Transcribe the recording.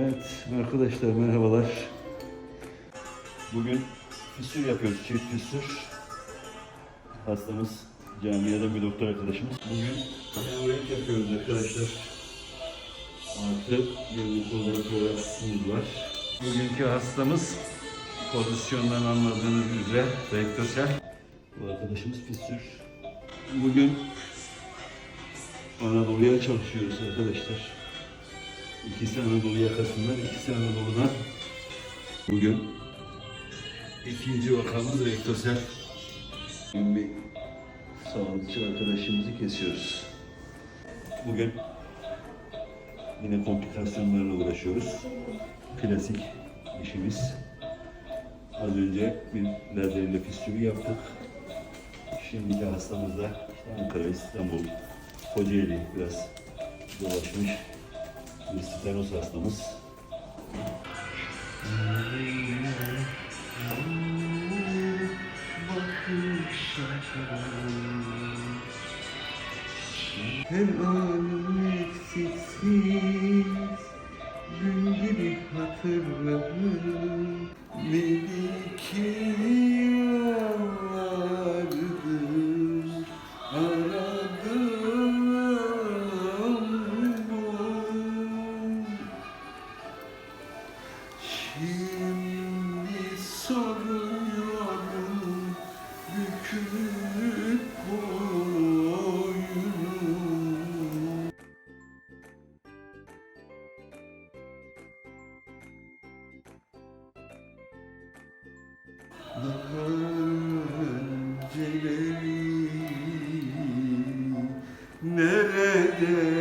Evet arkadaşlar merhabalar. Bugün fistür yapıyoruz, çift fistür. Hastamız camiyeden bir doktor arkadaşımız. Bugün hemorroid yapıyoruz arkadaşlar. Artı bir laboratuvar hastamız var. Bugünkü hastamız pozisyondan anladığınız üzere rektosel. Bu arkadaşımız fistür. Bugün Anadolu'ya çalışıyoruz arkadaşlar. İkisi Anadolu yakasından, ikisi Anadolu'dan. Bugün ikinci vakamız rektosel. Bir sağlıkçı arkadaşımızı kesiyoruz. Bugün yine komplikasyonlarla uğraşıyoruz. Klasik işimiz. Az önce bir lazerle fistülü yaptık. Şimdiki hastamız da işte Ankara, İstanbul, Kocaeli biraz dolaşmış bir stenoz hastamız. Her anım eksiksiz Dün gibi hatırlarım Melike Şimdi sarıyorum bükülüp boyunu Önceleri nerede?